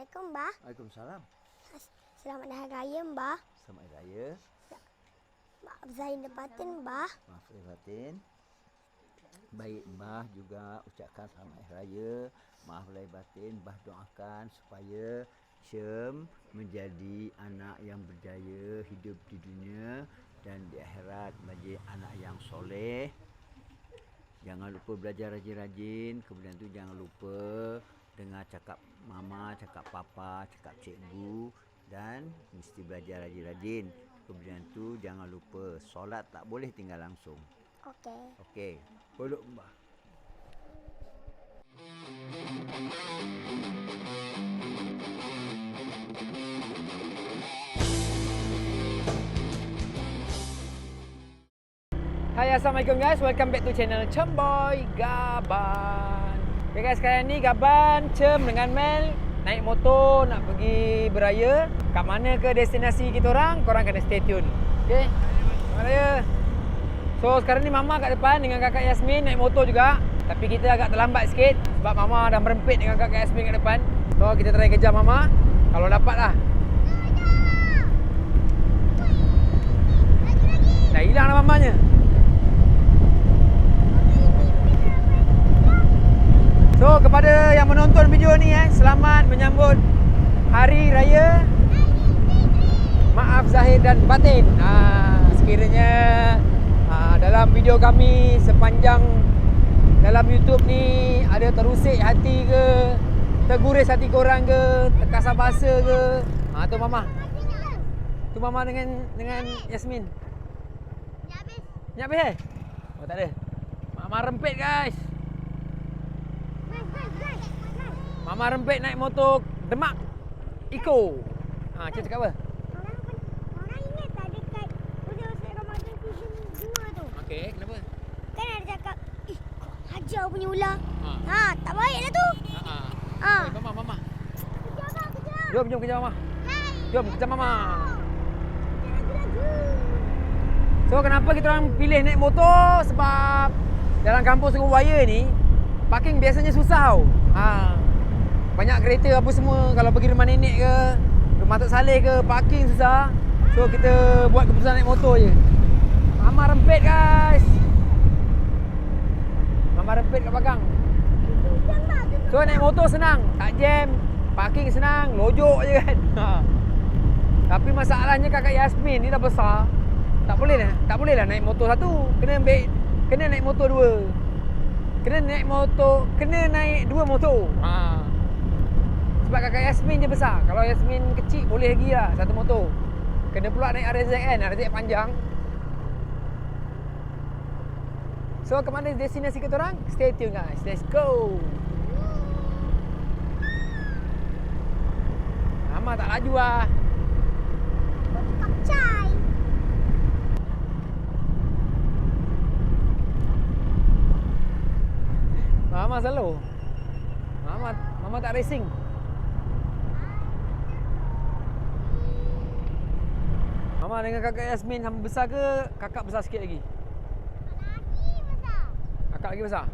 Assalamualaikum, Mbah. Waalaikumsalam. Selamat Hari Raya, Mbah. Selamat Hari Raya. Maaf Zahir dan batin, Mbah. Maaf batin. Baik Mbah juga ucapkan selamat Hari Raya. Maaf lahir batin. Mbah doakan supaya Syem menjadi anak yang berjaya hidup di dunia dan di akhirat menjadi anak yang soleh. Jangan lupa belajar rajin-rajin. Kemudian tu jangan lupa dengar cakap mama, cakap papa, cakap cikgu dan mesti belajar rajin-rajin. Kemudian tu jangan lupa solat tak boleh tinggal langsung. Okey. Okey. Peluk mbah. Hai Assalamualaikum guys, welcome back to channel Cemboy Gaban Okay guys, sekarang ni Gaban, Cem dengan Mel Naik motor nak pergi beraya. Kat mana ke destinasi kita orang, korang kena stay tune. Okay, beraya So sekarang ni Mama kat depan dengan kakak Yasmin naik motor juga. Tapi kita agak terlambat sikit Sebab Mama dah merempit dengan kakak Yasmin kat depan. So kita try kejar Mama. Kalau dapat lah. Dah hilang dah mamanya So kepada yang menonton video ni eh selamat menyambut Hari Raya Maaf Zahir dan Batin. Ha, sekiranya ha, dalam video kami sepanjang dalam YouTube ni ada terusik hati ke, terguris hati korang ke, terkasar bahasa ke. Ha tu mama. Tu mama dengan dengan Yasmin. Nyak habis eh? Oh tak ada. Mama rempit guys. Mama rempit naik motor Demak Eco. Ha, Cik cakap apa? Orang, orang ingat tak dekat Udah Ustaz Ramadan season 2 tu? Okey, kenapa? Kan ada cakap, ih, hajar punya ular. Ha. Ha, tak baik lah tu. Ha. ha. Ha. Mama, mama. Kejar abang, kejar. Jom, jom kejar mama. Hai. Jom kejar mama. So, kenapa kita orang pilih naik motor? Sebab dalam kampus Sungai Buaya ni, parking biasanya susah tau. Ha. Banyak kereta apa semua. Kalau pergi rumah nenek ke, rumah Tok Saleh ke, parking susah. So, kita buat keputusan naik motor je. Mama rempit guys. Mama rempit kat tu So naik motor senang, tak jam, parking senang, lojok je kan. Ha. Tapi masalahnya kakak Yasmin ni dah besar. Tak boleh lah, tak boleh lah naik motor satu. Kena ambil kena naik motor dua. Kena naik motor, kena naik dua motor. Ha. Sebab kakak Yasmin je besar. Kalau Yasmin kecil boleh lagi lah satu motor. Kena pula naik RZ kan, RZ panjang. So ke mana destinasi kita orang? Stay tune guys. Let's go. Mama tak laju lah. Mama selalu. Mama Mama tak racing. Mama dengan kakak Yasmin sama besar ke kakak besar sikit lagi? Kakak lagi besar?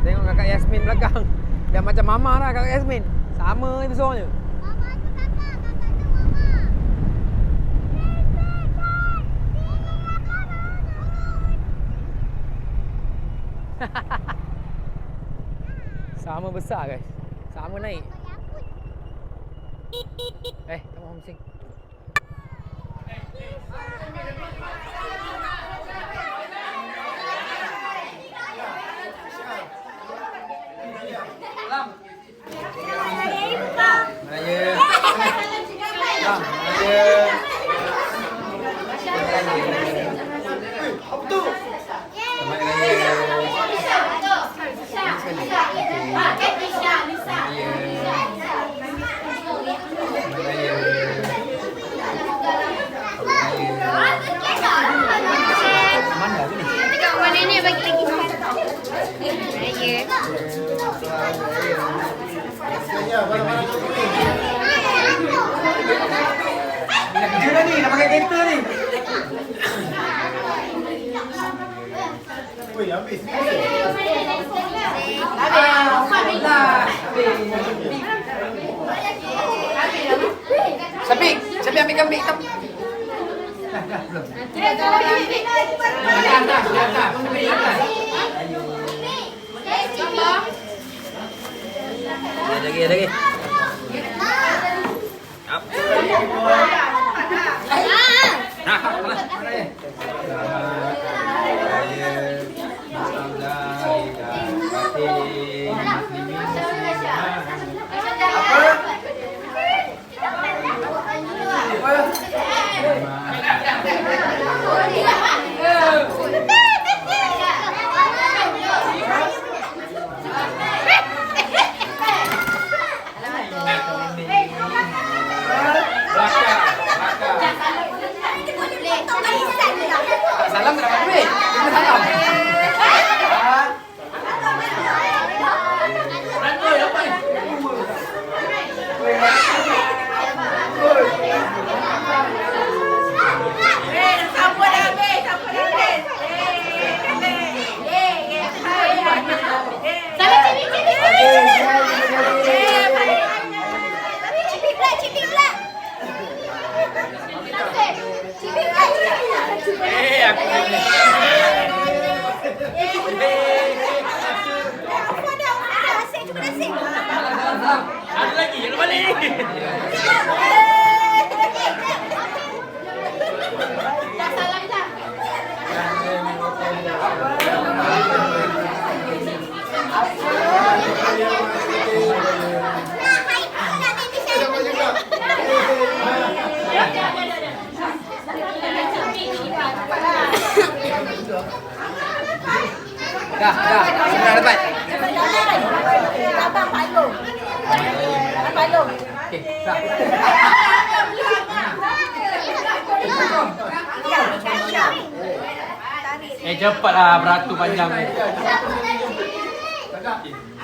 Tengok kakak Yasmin belakang. Yang macam mama lah kakak Yasmin. Sama je besarnya. Mama tu kakak, kakak tu mama. Sama besar guys. Sama naik. Eh, tak mahu bising. Raya. Bang, raya. Selamat raya. Selamat raya. Mana tu ni? Tengok mana ni bagi lagi Raya. Nak kerja dah ni, nak pakai kereta ni. Sabik, Sabik ambil kambing hitam. Dah, dah, belum. Di atas, dah, di atas. Sabik di atas. Lagi lagi. Salam dapat duit. Kita salam. Salah cipik cipik Cipik pula cipik pula Cipik pula cipik pula Eh, aku ni. Apa dah apa dah Asyik cuba asyik Ada lagi, yang balik. Dah, dah. Sudah dapat. Abang Palung Abang Eh, cepatlah beratur panjang ni.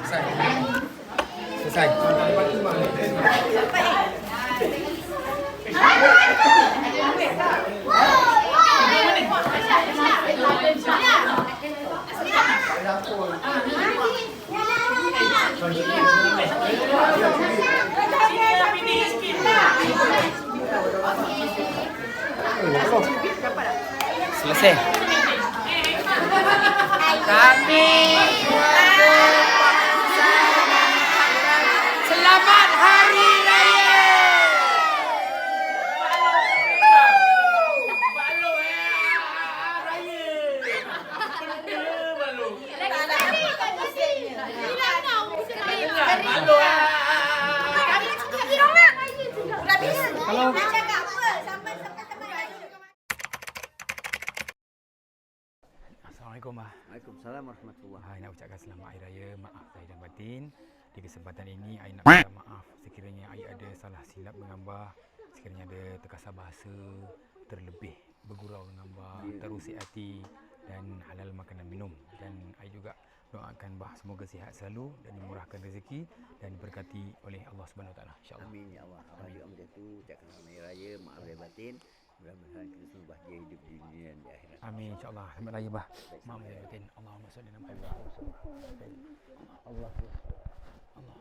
Selesai. Selesai. Selesai. Kami Selamat Hari Raya. Kalau nak cakap apa sampai sampai teman Assalamualaikum bah. Waalaikumsalam warahmatullahi Hai, nak ucapkan selamat Hari Raya, maaf zahir dan batin. Di kesempatan ini, saya nak minta maaf sekiranya saya ada salah silap menggambar, sekiranya ada terkasar bahasa, terlebih bergurau menggambar, terusik hati dan halal makanan minum. Dan saya juga doakan bah semoga sihat selalu dan dimurahkan rezeki dan diberkati oleh Allah Subhanahu Wa Taala. Insya-Allah. Amin ya Allah. Allah juga macam tu ucapkan selamat hari raya, maaf lahir batin. Mudah-mudahan kita semua bahagia hidup di dunia dan di akhirat. Amin insya-Allah. Selamat raya bah. Maaf lahir batin. Allahumma salli ala Muhammad. Allah. Allah.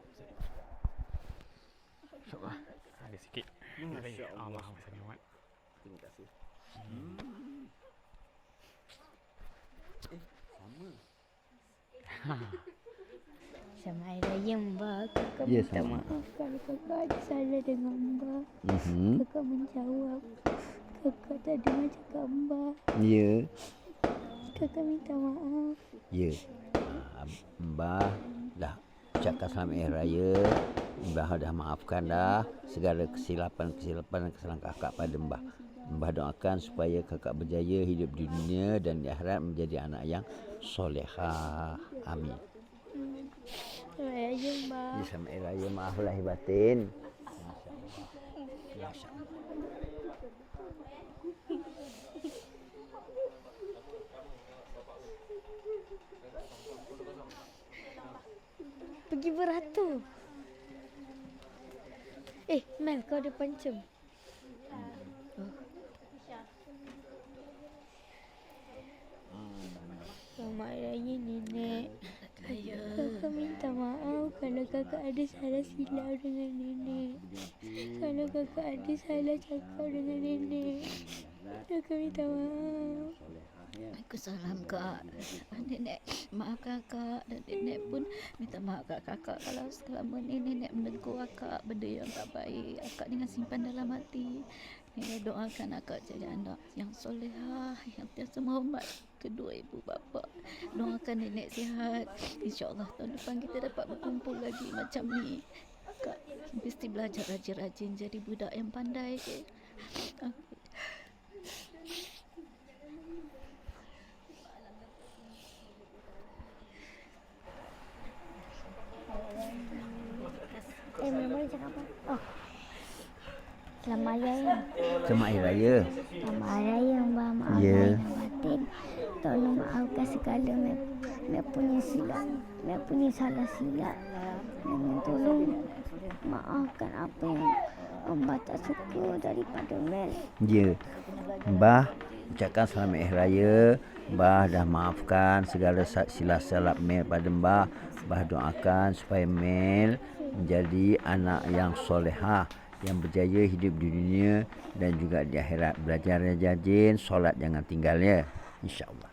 Insya-Allah. Ada sikit. Masya Allah. Allahumma salli Muhammad. Terima kasih. Hmm. Eh, sama. Sama Hari Raya Mbak Kakak Ya, minta sama. maaf Kalau kakak ada salah dengan Mbak Mhm. Kakak menjawab Kakak tak dengar cakap Mbak Ya. Kakak minta maaf Ya. Ah, Mbah dah ucapkan selamat hari raya. Mbah dah maafkan dah segala kesilapan-kesilapan dan kesalahan kakak pada Mbah. Mbah doakan supaya kakak berjaya hidup di dunia dan di akhirat menjadi anak yang solehah. Amin. Selamat Raya Mbak Ya, selamat hari raya. Maaf lahir batin. Masya-Allah. Masya-Allah. Pergi beratur Eh Mel kau ada pancem oh. Selamat Raya nenek. Kakak minta maaf kalau kakak ada salah silap dengan nenek. Kalau kakak ada salah cakap dengan nenek. Kakak minta maaf. Waalaikumsalam kak Nenek maafkan kakak Dan nenek pun minta maaf kat kakak Kalau selama ni nenek menegur akak Benda yang tak baik Akak dengan simpan dalam hati Nenek doakan akak jadi anak yang solehah Yang tiasa menghormat kedua ibu bapa. Doakan nenek sihat. InsyaAllah tahun depan kita dapat berkumpul lagi macam ni. Kak mesti belajar rajin-rajin Jadi budak yang pandai je Eh, memang cakap apa? Selamat Hari Raya. Selamat Hari Raya. Selamat Hari Raya, Mbak. Maaf Ya. batin. Tolong maafkan segala me, me punya silap. Me punya salah silap. Dan tolong maafkan apa yang Mbak tak suka daripada Mel. Ya. Mbah ucapkan selamat Hari Raya. Mbah dah maafkan segala silap silap Mel pada Mbah. Mbah doakan supaya Mel menjadi anak yang solehah yang berjaya hidup di dunia dan juga di akhirat. Belajar rajin, solat jangan tinggal ya. InsyaAllah.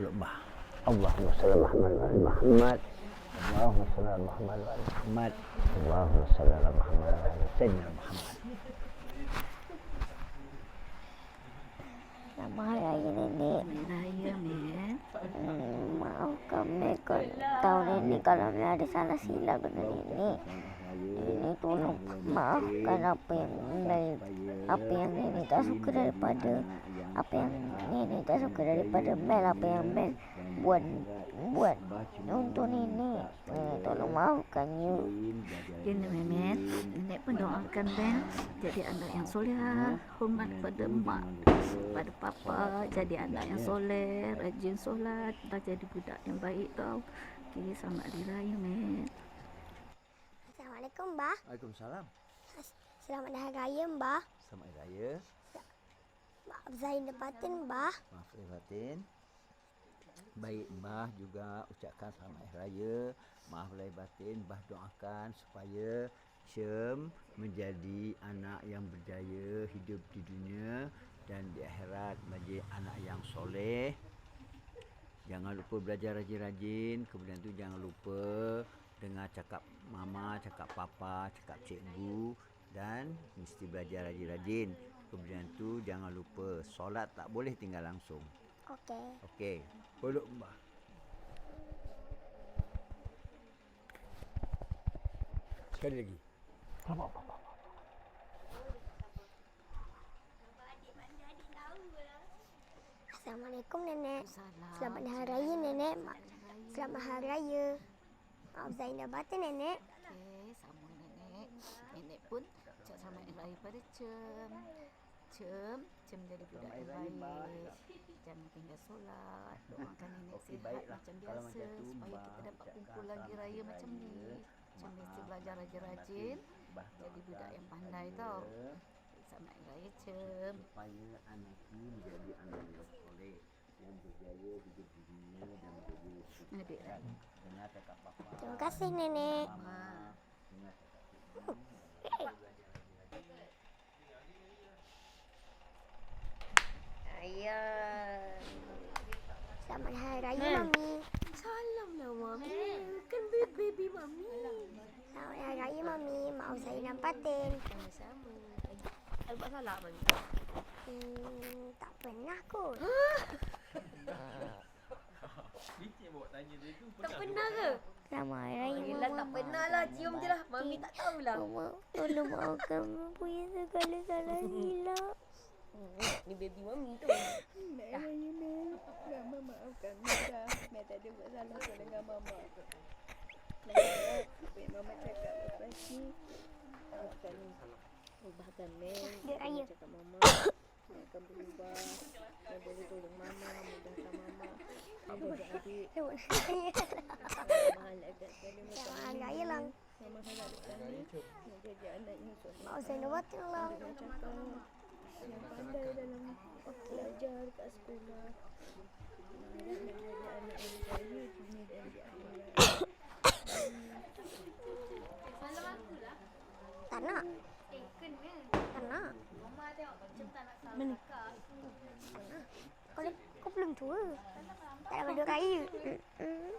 Mbah. Allahumma salli ala Muhammad wa ali Muhammad. Allahumma salli ala Muhammad wa Muhammad. Allahumma salli ala Muhammad wa ali Sayyidina Muhammad. Selamat Hari Raya Nenek. Raya Mel Hmm, maafkan Mel kalau tahu Nenek kalau ada salah silap dengan Nenek. Nenek tolong maafkan apa yang dari apa yang Nenek tak suka daripada apa yang Nenek tak suka daripada Mel apa yang Mel buat buat untuk Nenek. Nenek tolong maafkan you. Ya Mehmet, nenek pun doakan Ben jadi anak yang soleh, hormat pada mak, pada papa, jadi anak yang soleh, rajin solat, dah jadi budak yang baik tau. Okey, selamat hari raya. Assalamualaikum, Mbah. Waalaikumsalam. Selamat Hari Raya, Mbah. Selamat Hari Raya. Maaf Zain Depatin, Mbah. Maaf lahir batin. Baik Mbah juga ucapkan selamat Hari Raya. Maaf lahir batin. Mbah doakan supaya Syem menjadi anak yang berjaya hidup di dunia dan di akhirat menjadi anak yang soleh. Jangan lupa belajar rajin-rajin. Kemudian tu jangan lupa dengar cakap mama, cakap papa, cakap cikgu dan mesti belajar rajin-rajin. Kemudian tu jangan lupa solat tak boleh tinggal langsung. Okey. Okey. Peluk mbah. Sekali lagi. Assalamualaikum, Nenek. Selamat Hari Raya, Nenek. Ma- Selamat Hari Raya. Maaf Zain Depatin, Nenek. Okey, sama nenek. Nenek pun ucap selamat hari raya pada Cem. Cem, Cem jadi budak yang baik. Jangan tinggal solat. Doakan nenek Okey, sihat baiklah. macam Kalau biasa macam tu, supaya Mbak kita dapat kumpul lagi raya macam ni. Cem mesti belajar rajin-rajin. Jadi budak yang pandai tau. Selamat hari raya Cem. supaya anak ini menjadi anak yang soleh yang berjaya hidup di dunia dan berjaya hidup di Adik akhirat. Dengar cakap papa. Terima kasih, Nenek. Mama. Dengar cakap cikgu. Selamat Hari Raya, Mami. Salam lah Mami. Kan baby Mami. Selamat Hari Raya, Mami. Maaf Zain Depatin. Sama-sama. Ada buat salah Mami? Hmm, tak pernah kot. Tak pernah ke? Raya, Yelah Mama. tak pernah lah. Cium je lah. Mami tak tahulah. Mama, tolong maafkan Mama punya segala salah silap. Ni baby Mami tu. Mama maafkan Mama. Mama tak ada buat salah pun dengan Mama. Apa yang Mama cakap lepas ni. Maafkan Ubahkan Mel. Dia raya. Cakap Mama yang akan berubah. Dan boleh tolong mama, mudahkan mama. Ibu dan adik. Mahal adat kami Mahal adat kami Mahal adat kami Jadi anak yang suami Mahal adat kami Yang cakap Yang pandai dalam belajar kat sekolah. Tak nak. Tak nak. Mana? Kau, kau belum tua. Tak nak berdua kaya. Mm-mm.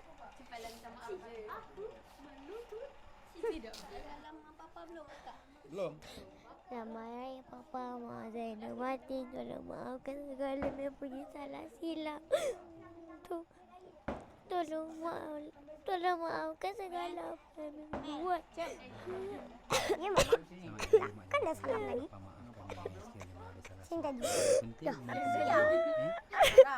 Selamat Raya Papa Mak Zainal Matin Tolong maafkan segala yang punya salah silap tu, Tolong maaf Tolong maafkan segala apa yang buat Ya Mama Takkan dah salam lagi Sini tadi Penting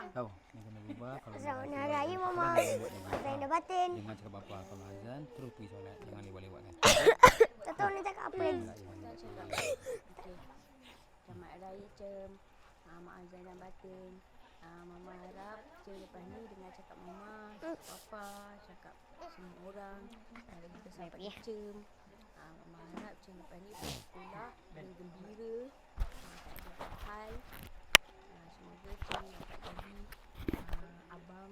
Tahu Nak kena ubah kalau Selamat Hari Raya Mama Mak Zainal Batin. Jangan cakap apa Kalau azan terus pergi solat Jangan lewat-lewat kan Tak tahu nak cakap apa. Lagi Selamat Raya Cem Mak Azan dan Batin. Uh, Mama harap Cem lepas ni Dengar cakap Mama Cakap Papa Cakap semua orang. Uh, Lebih besar pada Cem uh, Mama harap Cem lepas ni sekolah Dengan gembira hal uh, Semoga Cem dapat jadi uh, Abang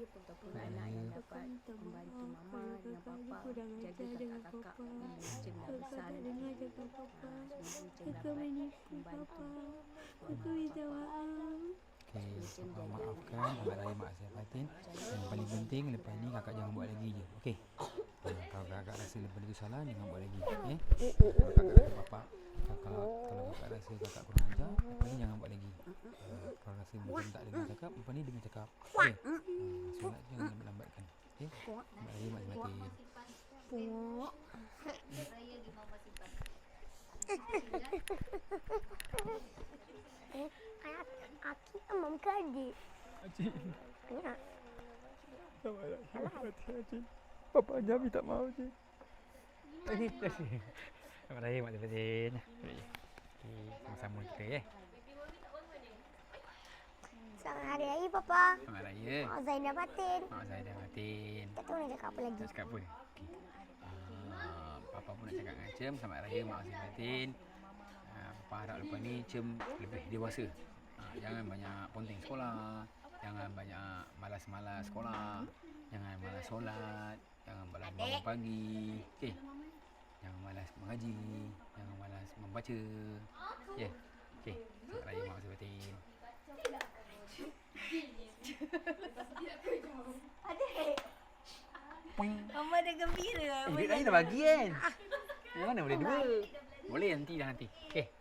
Ataupun anak yang dapat Membantu Mama dengan Papa Jaga kakak-kakak Cem dah besar. nanti Papa Semoga Cem Kakak dapat menipu membantu Papa Aku minta maaf. Okey, Papa maafkan Selamat Raya Mak Azan Batin Yang paling penting Lepas ni kakak jangan buat lagi je. Okey Ha, kalau kakak rasa lepas itu salah Jangan buat lagi eh? Kalau kakak kata Papa kalau, kalau kakak rasa kakak kurang ajar Lepas ni jangan buat lagi. Uh, Kalau rasa mungkin tak dengar cakap Lepas ni dengar cakap? Okey uh, Solat jangan lambat-lambatkan Okey Selamat Raya Mak. Batin Eh, anak Aki amam ke adik? Acik. Ya. Batin Acik Papa Anja minta maaf Acik Ini Selamat Raya Mak Azan Batin Okey Sama-sama kita eh Selamat Hari Raya Papa. Selamat Raya. Mak Zainal Batin. Mak Zaidah Batin. Tak tahu nak cakap apa lagi. Nak cakap apa? Okay. Uh, Papa pun nak cakap dengan Cem. Selamat Raya Mak Azim Batin. Uh, Papa harap lepas ni Cem lebih dewasa. Uh, Jangan banyak ponteng sekolah. Jangan banyak malas-malas sekolah. Jangan malas solat Jangan malas bangun pagi. Okay Jangan malas mengaji. Jangan malas membaca. Ya yeah. Okay Selamat Raya Mak Azim Batin. Mama dah gembira. Eh, duit lain dah bagi kan? Yang mana boleh dua? Boleh nanti dah nanti. Okay.